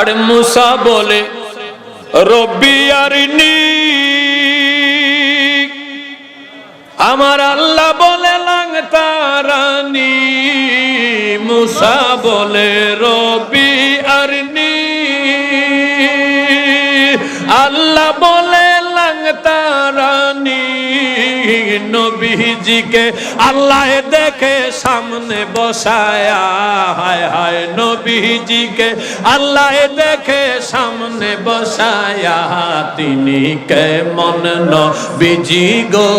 আর মুসা বলে, রব্বি আরিনি। আমার আল্লাহ বলে, লাং মুসা বলে রবি আরনি। আল্লাহ বলে, লাং নবীজিকে আল্লাহ দেখে সামনে বসায়া, হায় হায় নবীজিকে আল্লাহ দেখে সামনে বসায়া, তিনি কেমন নবীজি গো?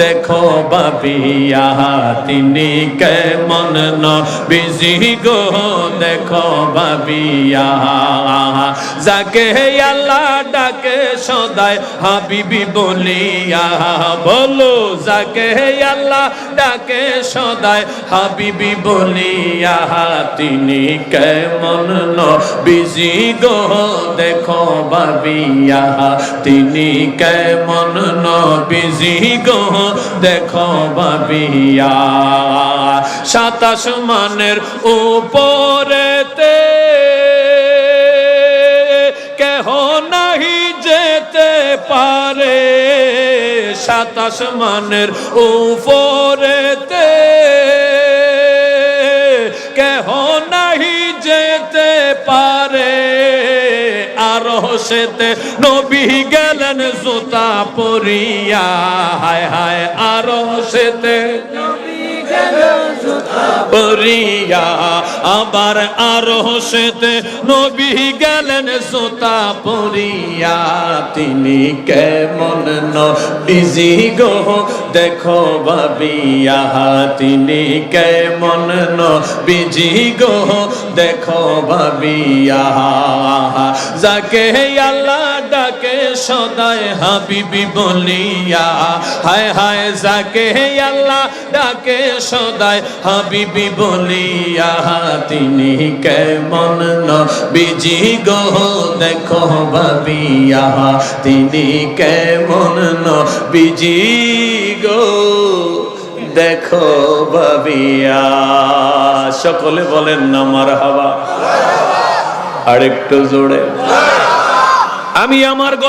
দেখো বাবিয়া, তিনি কেমন নবীজি গো? দেখো বাবিয়া, যাকে আল্লাহ ডাকে সদায় হাবিবি বলিয়া, বলো যাকে আল্লাহ ডাকে সদায়। হাবিবি বলিয়া, তিনি কেমন নবীজি গো, দেখো বাবিয়া। তিনি কেমন নবীজি গো, দেখো বাবিয়া। সাতাশ মানের কেহ নাহি যেতে পারে। সাতাশ মানের উপরেতে কেহ নাহি যেতে পারে, আর সেতে নবী গেলেন জুতা পরিয়া। হায় হায়, আর সেতে পরিয়া আবার আরও সেতে নবী গেলেন জোতা পরিয়া। তিনি কেমন নবীজি গো, দেখো বাবিয়া তিনি কেমন নবীজি গো, দেখো বাবিয়া যাকে আল্লাহ ডাকে সদায় হাবিবি বলিয়া, হায় হায় যাকে আল্লাহ ডাকে সদায় হাবিবি বলিয়া, তিনি কেমন নবীজি গো দেখো বাবিয়া তিনি কেমন নবীজি গো দেখো ভাবিয়া। সকলে বলেন না মার আরেকটু জোরে। আমি আমার গজ